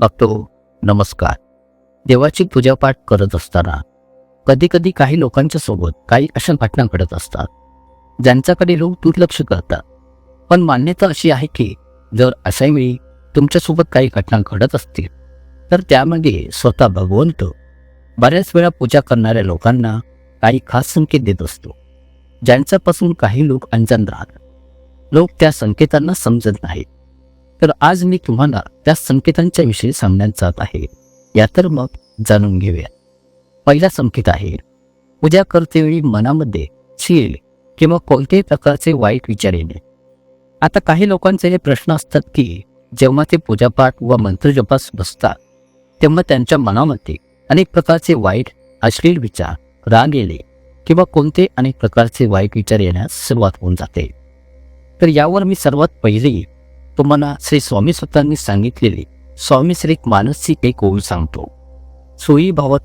भक्तो नमस्कार. देवाची पूजापाठ करत असताना कधी कधी काही लोकांच्या सोबत काही अशा घटना घडत असतात ज्यांच्याकडे लोक दुर्लक्ष करतात. पण मान्यता अशी आहे की जर अशा वेळी तुमच्यासोबत काही घटना घडत असतील तर त्यामागे स्वतः भगवंत बऱ्याच वेळा पूजा करणाऱ्या लोकांना काही खास संकेत देत असतो ज्यांच्यापासून काही लोक अंजन राहतात. लोक त्या संकेतांना समजत नाहीत. तर आज मी तुम्हाला त्या संकेतांच्या विषयी सांगण्यात जात आहे. या तर मग जाणून घेऊया. पहिला संकेत आहे पूजा करतेवेळी मनामध्ये चील किंवा कोणत्याही प्रकारचे वाईट विचार येणे. आता काही लोकांचे हे प्रश्न असतात की जेव्हा ते पूजापाठ व मंत्रजपास बसतात तेव्हा त्यांच्या मनामध्ये अनेक प्रकारचे वाईट अश्लील विचार राग येणे किंवा कोणते अनेक प्रकारचे वाईट विचार येण्यास सुरुवात होऊन जाते. तर यावर मी सर्वात पहिले तुम्हाला श्री स्वामी स्वतःनी सांगितलेले स्वामी श्री मानसची एक ओळ सांगतो. सोयी भाव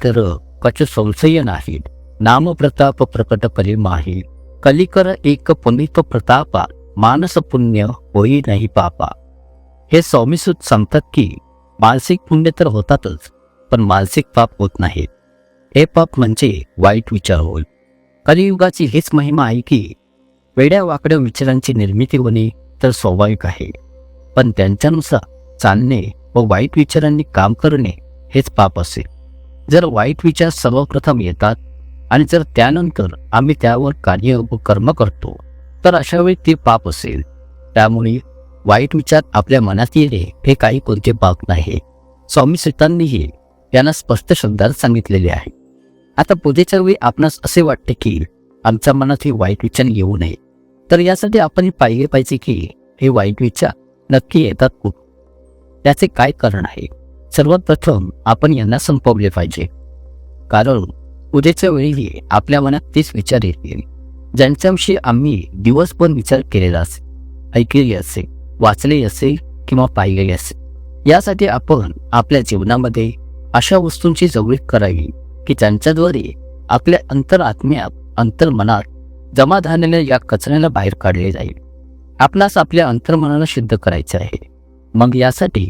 कच संशय नाही. नाम प्रताप प्रकट करी माही कलिकर एक पुनित प्रतापा मानस पुण्य होई नाही पापा. हे स्वामीसूत सांगतात की मानसिक पुण्य तर होतातच पण मानसिक पाप होत नाहीत. हे पाप म्हणजे वाईट विचार होईल कलियुगाची हीच महिमा आहे की वेड्या वाकड्या विचारांची निर्मिती होणे तर स्वाभाविक आहे. पण त्यांच्यानुसार चालणे व वाईट विचारांनी काम करणे हेच पाप असेल जर वाईट विचार सर्वप्रथम येतात आणि जर त्यानंतर आम्ही त्यावर कार्य व कर्म करतो तर अशा वेळी ते पाप असेल. त्यामुळे वाईट विचार आपल्या मनात येणे हे काही कोणते पाप नाही. स्वामी सीतांनीही यांना स्पष्ट शब्दात सांगितलेले आहे. आता पूजेच्या वेळी आपणास असे वाटते की आमच्या मनात हे वाईट विचार येऊ नये. तर यासाठी आपण हे पाहिले पाहिजे की हे वाईट विचार नक्की येतात कुठून? त्याचे काय कारण आहे? सर्वात प्रथम आपण यांना संपवले पाहिजे. कारण उद्याच्या वेळीही आपल्या मनात तेच विचार येतील ज्यांच्याविषयी आम्ही दिवसभर विचार केलेला असेल ऐकलेले असेल वाचले असेल किंवा पाहिलेले असेल यासाठी आपण आपल्या जीवनामध्ये अशा वस्तूंची जवळीक करावी की ज्यांच्याद्वारे आपल्या अंतरात्म्यात अंतर्मनात जमा झालेल्या या कचऱ्याला बाहेर काढले जाईल. आपणास आपल्या अंतर्मनाला सिद्ध करायचे आहे. मग यासाठी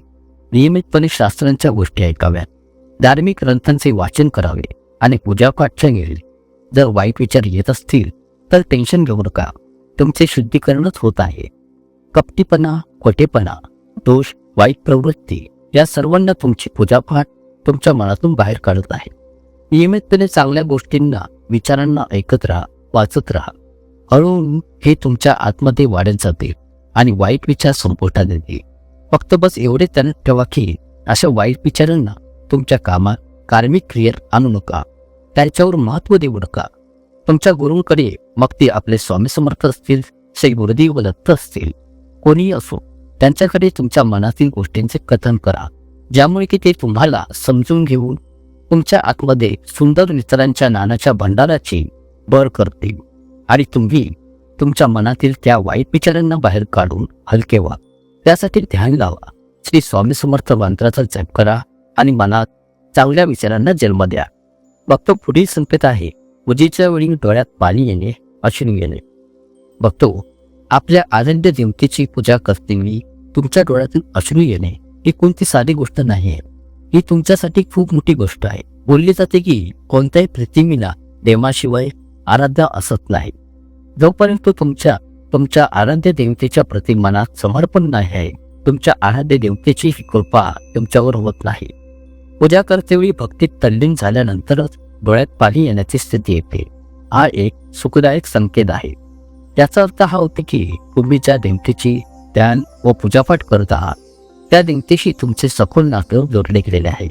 नियमितपणे शास्त्रांच्या गोष्टी ऐकाव्यात. धार्मिक ग्रंथांचे वाचन करावे आणि पूजापाठच्या गेले जर वाईट विचार येत असतील तर टेन्शन घेऊ नका. तुमचे शुद्धीकरणच होत आहे. कपटीपणा खोटेपणा दोष वाईट प्रवृत्ती या सर्वांना तुमची पूजापाठ तुमच्या मनातून बाहेर काढत आहे. नियमितपणे चांगल्या गोष्टींना विचारांना ऐकत राहा वाचत राहा. हळूहळू हे तुमच्या आतमध्ये वाढत जाते आणि वाईट विचार संपुष्टात येते. फक्त बस एवढे त्यांना ठेवा की अशा वाईट विचारांना तुमच्या कामात कार्मिक क्रियेत आणू नका. त्यांच्यावर महत्त्व देऊ नका. तुमच्या गुरूंकडे मग ते आपले स्वामी समर्थ असतील श्री गुरुदेव दत्त असतील. कोणीही असो त्यांच्याकडे तुमच्या मनातील गोष्टींचे कथन करा ज्यामुळे की ते तुम्हाला समजून घेऊन तुमच्या आतमध्ये सुंदर विचारांच्या नानाच्या भंडाराची बर करतील. आणि तुम्ही तुमच्या मनातील त्या वाईट विचारांना बाहेर काढून हलके व्हा. त्यासाठी ध्यान लावा. श्री स्वामी समर्थ मंत्राचा जप करा आणि मनात चांगल्या विचारांना जन्म द्या. बघतो पुढील संकेत आहे. पूजेच्या वेळी डोळ्यात पाणी येणे अश्रू येणे. बघतो आपल्या आनंद देवतेची पूजा करतेवेळी तुमच्या डोळ्यातून अश्रू येणे ही कोणती साधी गोष्ट नाही आहे. ही तुमच्यासाठी खूप मोठी गोष्ट आहे. बोलली जाते की कोणत्याही प्रतिमेला देवाशिवाय आराध्य असत नाही जोपर्यंत तुमच्या तुमच्या आराध्य देवतेच्या प्रति मनात समर्पण नाही आहे तुमच्या आराध्य देवतेची ही कृपा तुमच्यावर होत नाही. पूजा करतेवेळी भक्तीत तल्लीन झाल्यानंतरच डोळ्यात पाणी येण्याची स्थिती येते. हा एक सुखदायक संकेत आहे. याचा अर्थ हा होतो की तुम्ही ज्या देवतेची ध्यान व पूजापाठ करत आहात त्या देवतेशी तुमचे सखोल नातं जोडले गेलेले आहे.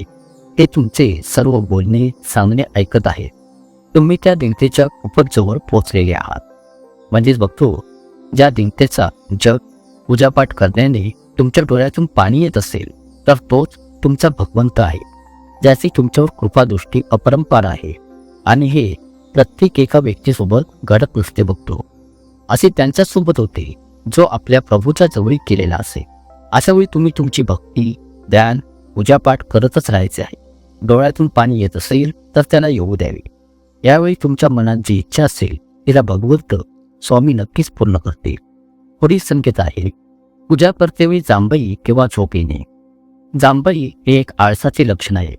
ते तुमचे सर्व बोलणे सांगणे ऐकत आहे तुम्ही त्या देवतेच्या खूपच जवळ पोचलेले आहात. म्हणजेच बघतो ज्या दिनतेचा जग पूजापाठ करण्याने तुमच्या डोळ्यातून पाणी येत असेल तर तोच तुमचा भगवंत आहे ज्याची तुमच्यावर कृपादृष्टी अपरंपार आहे आणि हे प्रत्येक एका व्यक्तीसोबत घडत नसते बघतो. असे त्यांच्यासोबत होते जो आपल्या प्रभूच्या जवळी केलेला असेल अशा वेळी तुम्ही तुमची भक्ती ध्यान पूजापाठ करतच राहायचे आहे. डोळ्यातून पाणी येत असेल तर त्याला येऊ द्यावे. यावेळी तुमच्या मनात जी इच्छा असेल तिला भगवंत स्वामी नक्कीच पूर्ण करतील. पुढील संकेत आहे. पूजा करतेवेळी जांभई किंवा झोप येणे. जांभई हे एक आळसाचे लक्षण आहे.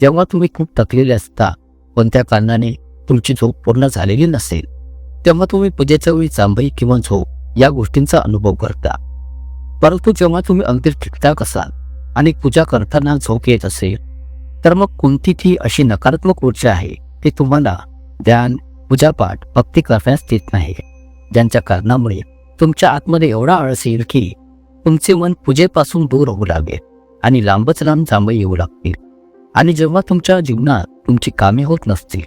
जेव्हा तुम्ही खूप थकलेले असता कोणत्या कारणाने तुमची झोप पूर्ण झालेली नसेल तेव्हा तुम्ही पूजेच्या वेळी जांभई किंवा झोप या गोष्टींचा अनुभव करता. परंतु जेव्हा तुम्ही अगदी ठीकठाक असाल आणि पूजा करताना झोप येत असेल तर मग कोणती ती अशी नकारात्मक ऊर्जा आहे ती तुम्हाला ध्यान पूजापाठ भक्ती करण्यास देत नाही. ज्यांच्या कारणामुळे तुमच्या आतमध्ये एवढा आळस येईल की तुमचे मन पूजेपासून दूर होऊ लागेल आणि लांबच लांब जांभई येऊ लागतील. आणि जेव्हा तुमच्या जीवनात तुमची कामे होत नसतील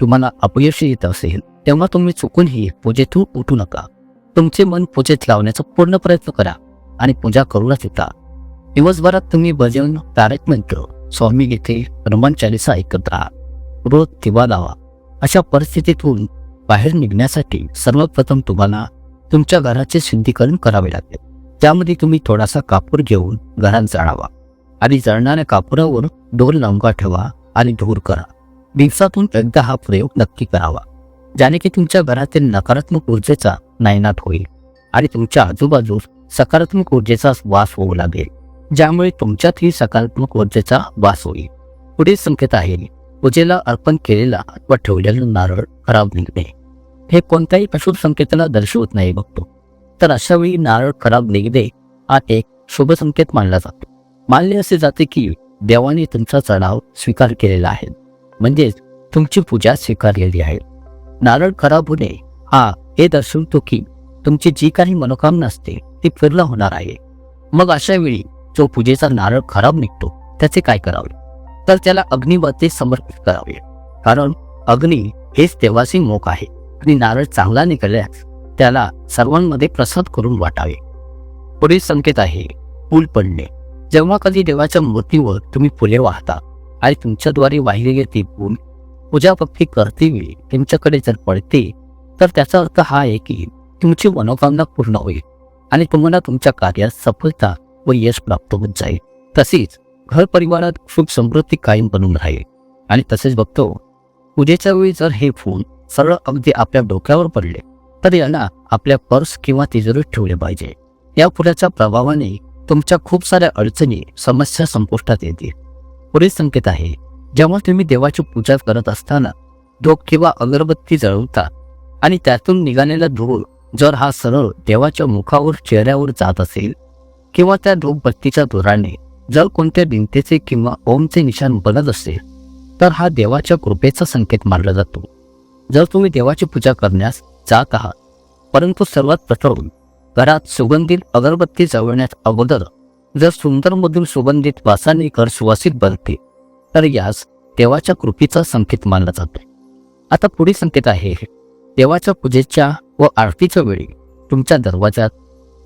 तुम्हाला अपयश येत असेल तेव्हा तुम्ही चुकूनही पूजेतून उठू नका. तुमचे मन पूजेत लावण्याचा पूर्ण प्रयत्न करा आणि पूजा करूनच येता. दिवसभरात तुम्ही भजन तारक मंत्र स्वामी गीते हनुमान चालिसा ऐकत राहा. रोज दिवा लावा. अशा परिस्थितीतून बाहेर निघण्यासाठी सर्वप्रथम तुम्हाला तुमच्या घराचे शुद्धीकरण करावे लागेल. त्यामध्ये तुम्ही थोडासा कापूर घेऊन घरात जाळावा आणि जळणाऱ्या कापुरावर दोन लवंगा ठेवा आणि धूर करा. दिवसातून एकदा हा प्रयोग नक्की करावा ज्याने की तुमच्या घरातील नकारात्मक ऊर्जेचा नायनाट होईल आणि तुमच्या आजूबाजूस सकारात्मक ऊर्जेचा वास होऊ लागेल ज्यामुळे तुमच्यातही सकारात्मक ऊर्जेचा वास होईल. पुढील संकेत आहे. पूजेला अर्पण केलेला अथवा ठेवलेला नारळ खराब निघणे. हे कोणत्याही अशुभ संकेताला दर्शवत नाही बघतो तर अशा वेळी नारळ खराब निघणे हा एक शुभ संकेत मानला जातो. मानले असे जाते की देवाने तुमचा चढाव स्वीकार केलेला आहे. म्हणजेच तुमची पूजा स्वीकारलेली आहे. नारळ खराब होणे हा हे दर्शवतो की तुमची जी काही मनोकामना असते ती पूर्ण होणार आहे. मग अशा वेळी जो पूजेचा नारळ खराब निघतो त्याचे काय करावे? तर त्याला अग्निमध्ये समर्पित करावे. कारण अग्नी हेच देवाचे मोक आहे. आणि नारळ चांगला निघाल्यास त्याला सर्वांमध्ये प्रसाद करून वाटावे. पुढील संकेत आहे पूल पडणे. जेव्हा कधी देवाच्या मूर्तीवर तुम्ही फुले वाहता आणि तुमच्याद्वारे वाहिलेले ती पूल पूजा भक्ती तुमच्याकडे जर पडते तर त्याचा अर्थ हा आहे की तुमची मनोकामना पूर्ण होईल आणि तुम्हाला तुमच्या कार्यात सफलता व यश प्राप्त होत जाईल. तसेच घर परिवारात सुख समृद्धी कायम बनून राहील. आणि तसेच बघतो पूजेच्या वेळी जर हे फोन सरळ अगदी आपल्या डोक्यावर पडले तर यांना आपल्या पर्स किंवा तिजोरीत ठेवले पाहिजे. या फुलाच्या प्रभावाने तुमच्या खूप साऱ्या अडचणी समस्या संपुष्टात येतील. पुढील संकेत आहे जेव्हा तुम्ही देवाची पूजा करत असताना धोक किंवा अगरबत्ती जळवता आणि त्यातून निघालेला धूळ जर हा सरळ देवाच्या मुखावर चेहऱ्यावर जात असेल किंवा त्या धूपबत्तीच्या धुराने जर कोणत्या भिंतीचे किंवा ओमचे निशाण बनत असेल तर हा देवाच्या कृपेचा संकेत मानला जातो. जर तुम्ही देवाची पूजा करण्यास जात आहात परंतु सर्वात प्रथम घरात सुगंधित अगरबत्ती जळवण्यात अगोदर जर सुंदरमधून सुगंधित वासाने घर सुवासित बनते तर यास देवाच्या कृपेचा संकेत मानला जातो. आता पुढील संकेत आहे देवाच्या पूजेच्या व आरतीच्या वेळी तुमच्या दरवाजात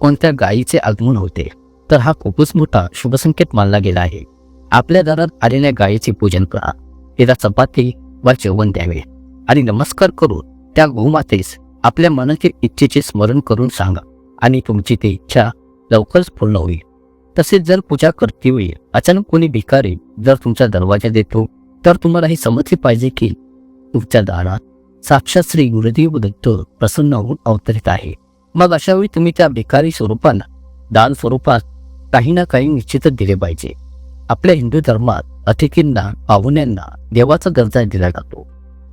कोणत्या गायीचे आगमन होते? तर हा खूपच मोठा शुभसंकेत मानला गेला आहे. आपल्या दारात आलेल्या गायीचे पूजन करा. तिला चपाती वा जेवण द्यावे. आणि नमस्कार करून त्या गोमातेस आपल्या मनाचे इच्छेचे स्मरण करून सांगा. आणि तुमची ती इच्छा लवकरच पूर्ण होईल. तसेच जर पूजा करते वेळी अचानक कोणी भिकारी जर तुमचा दरवाजा देतो तर तुम्हाला हे समजले पाहिजे की तुमच्या दारात साक्षात श्री गुरुदेव दत्त प्रसन्न होऊन अवतरित आहे. मग अशा वेळी तुम्ही त्या भिकारी स्वरूपाला दान स्वरूपात काही ना काही निश्चितच दिले पाहिजे. आपल्या हिंदू धर्मात अतिथींना पाहुण्यांना देवाचा दर्जा दिला जातो.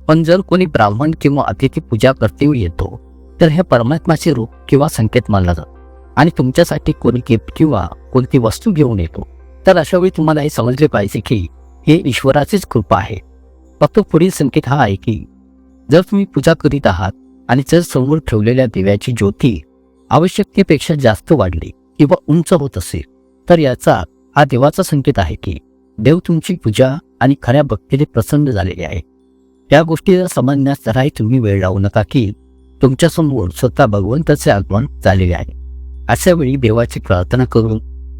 पण जर कोणी ब्राह्मण किंवा अतिथी पूजा करते येतो तर हे परमात्माचे रूप किंवा संकेत मानला जातो. आणि तुमच्यासाठी कोणी गिफ्ट किंवा कोणती वस्तू घेऊन येतो तर अशा वेळी तुम्हाला हे समजले पाहिजे की हे ईश्वराचीच कृपा आहे. फक्त पुढील संकेत हा आहे की जर तुम्ही पूजा करीत आहात आणि जर समोर ठेवलेल्या दिव्याची ज्योती आवश्यकतेपेक्षा जास्त वाढली किंवा उंच होत असेल तर याचा हा देवाचा संकेत आहे की देव तुमची पूजा आणि खऱ्या भक्तीने प्रसन्न झालेले आहे. या गोष्टीला समजण्यास जराही तुम्ही वेळ लावू नका की तुमच्यासमोर स्वतः भगवंताचे आगमन झालेले आहे. अशा वेळी देवाची प्रार्थना करून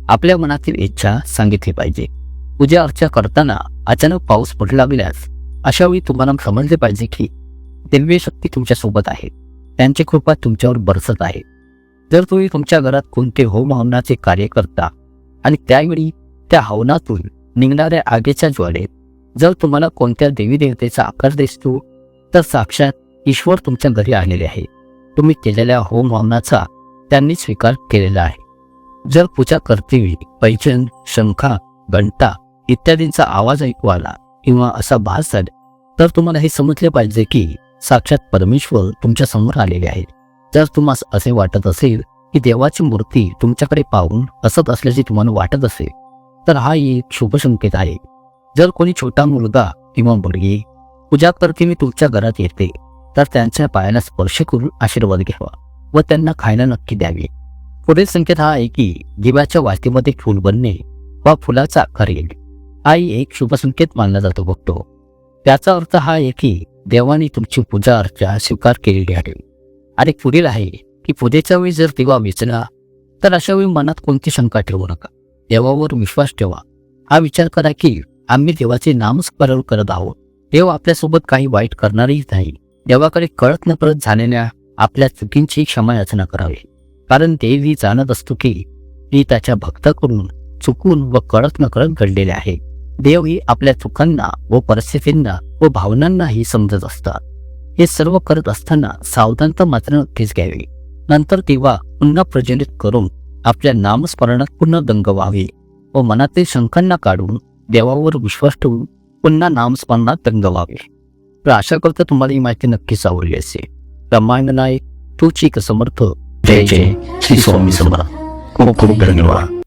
आपल्या मनातील इच्छा सांगितली पाहिजे. पूजा अर्चा करताना अचानक पाऊस पडू लागल्यास अशा वेळी तुम्हाला समजले पाहिजे की दिव्य शक्ती तुमच्यासोबत आहे. त्यांची कृपा तुमच्यावर बरसत आहे. जर तुम्ही तुमच्या घरात कोणते होम हवनाचे कार्य करता आणि त्यावेळी त्या हवनातून निघणाऱ्या आगीच्या ज्वालेत जर तुम्हाला कोणत्या देवी देवतेचा आकार दिसतो तर साक्षात ईश्वर तुमच्या घरी आलेले आहे. तुम्ही केलेल्या होम हवनाचा त्यांनी स्वीकार केलेला आहे. जर पूजा करतेवेळी पैचन शंखा घंटा इत्यादींचा आवाज ऐकू आला किंवा असा भास झाला तर तुम्हाला हे समजले पाहिजे की साक्षात परमेश्वर तुमच्यासमोर आलेले आहेत. जर तुम्हाला असे वाटत असेल की देवाची मूर्ती तुमच्याकडे पाहून हसत असल्याचे तुम्हाला वाटत असेल तर हा एक शुभ संकेत आहे. जर कोणी छोटा मुलगा किंवा मुलगी पूजा करते मी तुमच्या घरात येते तर त्यांच्या पायाला स्पर्श करून आशीर्वाद घ्यावा व त्यांना खायला नक्की द्यावे. पुढील संकेत हा आहे की दिव्याच्या वातीमध्ये फूल बनणे वा फुलाचा आकार येईल हा एक शुभ संकेत मानला जातो. बघतो. त्याचा अर्थ हा आहे की देवाने तुमची पूजा अर्चा स्वीकार केलेली आहे. आणि पुढील आहे की पूजेच्या वेळी जर दिवा विचला तर अशा वेळी मनात कोणती शंका ठेवू नका. देवावर विश्वास ठेवा. हा विचार करा की आम्ही देवाचे नामस्मरण करत आहोत. देव आपल्यासोबत काही वाईट करणारही नाही. देवाकडे कळत न कळत झालेल्या आपल्या चुकींची क्षमा याचना करावी. कारण देव ही जाणत असतो की ती त्याच्या भक्ताकडून चुकून व कळत न कळत घडलेले आहे. देव ही आपल्या चुकांना व परिस्थितींना व भावनांनाही समजत असतात. हे सर्व करत असताना सावधानता मात्र नक्कीच घ्यावी. नंतर तेव्हा पुन्हा प्रज्वलित करून आपल्या नामस्मरणात पुन्हा दंग व्हावे व मनातील शंकांना काढून देवावर विश्वास ठेवून पुन्हा नामस्मरणात दंग व्हावे. तर आशा करतो तुम्हाला ही माहिती नक्कीच आवडली असेल. ब्रह्मांड नायक तू चिक समर्थ. जय जय. श्री स्वामी समर्थ. खूप खूप धन्यवाद.